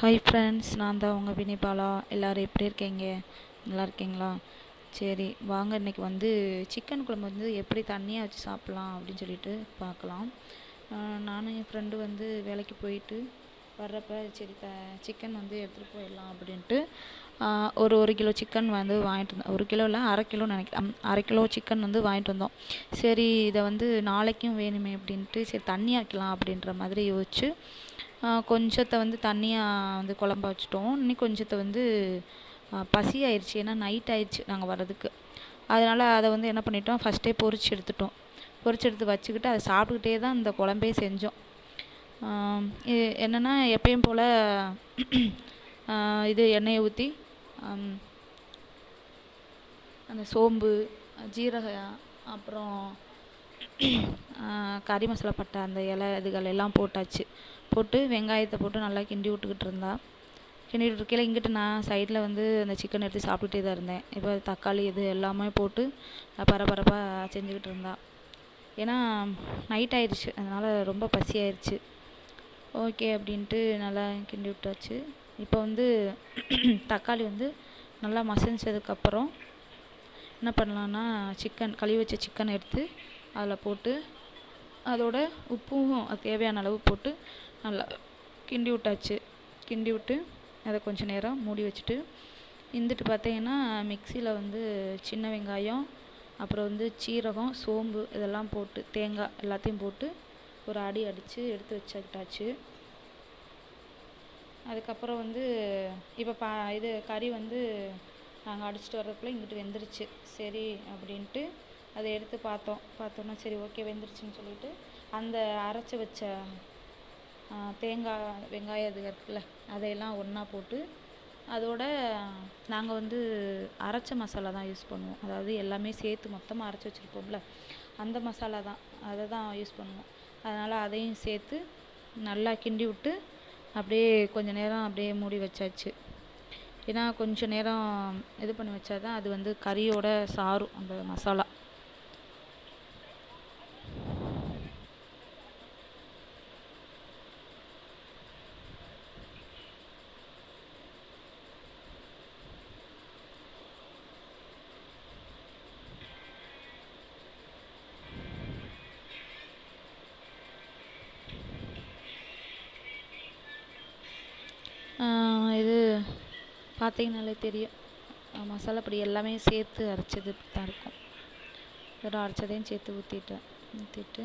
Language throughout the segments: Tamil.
ஹாய் ஃப்ரெண்ட்ஸ் நான் தான் உங்கள் வினிபாலா எல்லோரும் எப்படி இருக்கீங்க? நல்லா இருக்கீங்களா? சரி வாங்க இன்றைக்கி வந்து சிக்கன் குழம்பு வந்து எப்படி தண்ணியாக வச்சு சாப்பிட்லாம் அப்படின்னு சொல்லிட்டு பார்க்கலாம். நானும் என் ஃப்ரெண்டு வந்து வேலைக்கு போயிட்டு வர்றப்ப சரி த சிக்கன் வந்து எடுத்துகிட்டு போயிடலாம் அப்படின்ட்டு ஒரு ஒரு கிலோ சிக்கன் வந்து வாங்கிட்டு வந்தோம். ஒரு கிலோ இல்லை அரை கிலோ நினைக்கிறேன். அரை கிலோ சிக்கன் வந்து வாங்கிட்டு வந்தோம். சரி இதை வந்து நாளைக்கும் வேணுமே அப்படின்ட்டு சரி தண்ணி ஆக்கலாம் அப்படின்ற மாதிரி யோசிச்சு கொஞ்சத்தை வந்து தண்ணியாக வந்து குழம்பா வச்சுட்டோம். இன்னும் கொஞ்சத்தை வந்து பசி ஆயிடுச்சு ஏன்னா நைட் ஆயிடுச்சு நாங்கள் வர்றதுக்கு. அதனால் அதை வந்து என்ன பண்ணிட்டோம்? ஃபஸ்ட்டே பொரிச்சு எடுத்துட்டோம். பொரிச்சு எடுத்து வச்சுக்கிட்டு அதை சாப்பிட்டுக்கிட்டே தான் இந்த குழம்பே செஞ்சோம். என்னென்னா எப்பயும் போல் இது எண்ணெயை ஊற்றி அந்த சோம்பு ஜீரகம் அப்புறம் கறி மசாலா பட்டை அந்த இலை இதுகள் எல்லாம் போட்டாச்சு. போட்டு வெங்காயத்தை போட்டு நல்லா கிண்டி விட்டுக்கிட்டு இருந்தா. கிண்டி இருக்கையில் இங்கிட்டு நான் சைடில் வந்து அந்த சிக்கன் எடுத்து சாப்பிட்டுட்டே தான் இருந்தேன். இப்போ தக்காளி இது எல்லாமே போட்டு பரபரப்பாக செஞ்சுக்கிட்டு இருந்தா. ஏன்னா நைட் ஆயிடுச்சு. அதனால் ரொம்ப பசி ஆயிடுச்சு ஓகே அப்படின்ட்டு நல்லா கிண்டி விட்டாச்சு. இப்போ வந்து தக்காளி வந்து நல்லா மசிஞ்சதுக்கப்புறம் என்ன பண்ணலான்னா சிக்கன் கழுவி வச்ச சிக்கன் எடுத்து அதில் போட்டு அதோட உப்பும் தேவையான அளவு போட்டு நல்லா கிண்டி விட்டாச்சு. கிண்டி விட்டு அதை கொஞ்சம் நேரம் மூடி வச்சுட்டு இருந்துட்டு பார்த்தீங்கன்னா மிக்சியில் வந்து சின்ன வெங்காயம் அப்புறம் வந்து சீரகம் சோம்பு இதெல்லாம் போட்டு தேங்காய் எல்லாத்தையும் போட்டு ஒரு அடி அடித்து எடுத்து வச்சுக்கிட்டாச்சு. அதுக்கப்புறம் வந்து இப்போ பா இது கறி வந்து நாங்கள் அடிச்சுட்டு வர்றதுக்குள்ளே இங்கிட்டு வெந்துருச்சு. சரி அப்படின்ட்டு அதை எடுத்து பார்த்தோம். பார்த்தோன்னா சரி ஓகே வெந்துருச்சுன்னு சொல்லிட்டு அந்த அரைச்சி வச்ச தேங்காய் வெங்காயம் இது இருக்குல்ல அதையெல்லாம் ஒன்றா போட்டு அதோட நாங்கள் வந்து அரைச்ச மசாலா தான் யூஸ் பண்ணுவோம். அதாவது எல்லாமே சேர்த்து மொத்தமாக அரைச்சி வச்சுருப்போம்ல அந்த மசாலா தான். அதை தான் யூஸ் பண்ணுவோம். அதனால் அதையும் சேர்த்து நல்லா கிண்டி விட்டு அப்படியே கொஞ்ச நேரம் அப்படியே மூடி வச்சாச்சு. ஏன்னா கொஞ்சம் நேரம் இது பண்ணி வச்சா தான் அது வந்து கறியோட சாரும் அந்த மசாலா. இது பார்த்தீங்கனாலே தெரியும். மசாலா பொடி எல்லாமே சேர்த்து அரைச்சது தான் இருக்கும். வெறும் அரைச்சதையும் சேர்த்து ஊற்றிட்டேன் ஊற்றிட்டு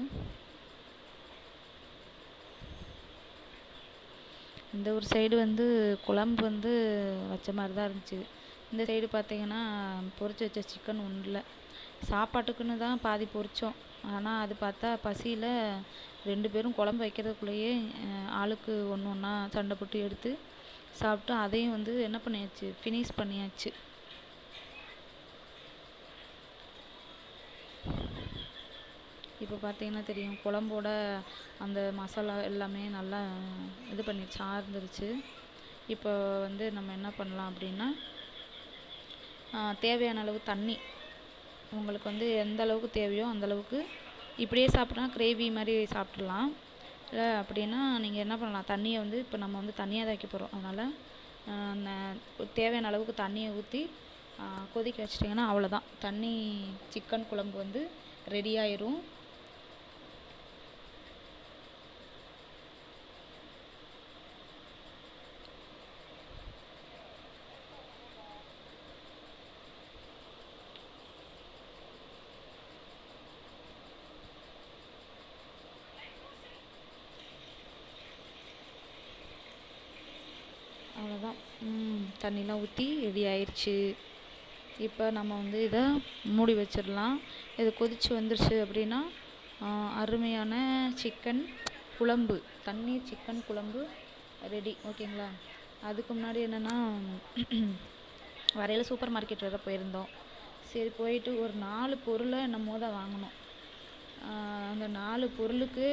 இந்த ஒரு சைடு வந்து குழம்பு வந்து வச்ச மாதிரி தான் இருந்துச்சு. இந்த சைடு பார்த்தீங்கன்னா பொரிச்சு வச்ச சிக்கன் ஒன்றும் இல்லை சாப்பாட்டுக்குன்னு தான் பாதி பொரித்தோம் ஆனால் அது பார்த்தா பசியில் ரெண்டு பேரும் குழம்பு வைக்கிறதுக்குள்ளேயே ஆளுக்கு ஒன்று ஒன்றா சண்டை போட்டு எடுத்து சாப்பிட்டு அதையும் வந்து என்ன பண்ணியாச்சு? ஃபினிஷ் பண்ணியாச்சு. இப்போ பார்த்தீங்கன்னா தெரியும் குழம்போட அந்த மசாலா எல்லாமே நல்லா இது பண்ணி சார்ந்துருச்சு. இப்போ வந்து நம்ம என்ன பண்ணலாம் அப்படின்னா தேவையான அளவு தண்ணி. உங்களுக்கு வந்து எந்த அளவுக்கு தேவையோ அந்த அளவுக்கு இப்படியே சாப்பிட்டா கிரேவி மாதிரி சாப்பிட்றலாம் இல்லை அப்படின்னா நீங்கள் என்ன பண்ணலாம்? தண்ணியை வந்து இப்போ நம்ம வந்து தண்ணியாக தான் வைக்க போகிறோம் அதனால் தேவையான அளவுக்கு தண்ணியை ஊற்றி கொதிக்க வச்சிட்டிங்கன்னா அவ்வளோதான் தண்ணி சிக்கன் குழம்பு வந்து ரெடி ஆயிடும் அவ்வளோதான் தண்ணிலாம் ஊற்றி ரெடி ஆயிடுச்சு இப்போ நம்ம வந்து இதை மூடி வச்சிடலாம். இது கொதிச்சு வந்துருச்சு அப்படின்னா அருமையான சிக்கன் குழம்பு தண்ணீர் சிக்கன் குழம்பு ரெடி ஓகேங்களா அதுக்கு முன்னாடி என்னென்னா வரையில் சூப்பர் மார்க்கெட் வேறு போயிருந்தோம். சரி போயிட்டு ஒரு நாலு பொருளை என்னமோ தான் வாங்கினோம். அந்த நாலு பொருளுக்கு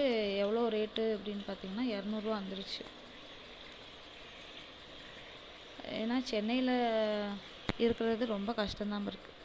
எவ்வளோ ரேட்டு அப்படின்னு பார்த்தீங்கன்னா இரநூறுவா வந்துருச்சு. ஏன்னா சென்னையில் இருக்கிறது ரொம்ப கஷ்டம்தான் இருக்குது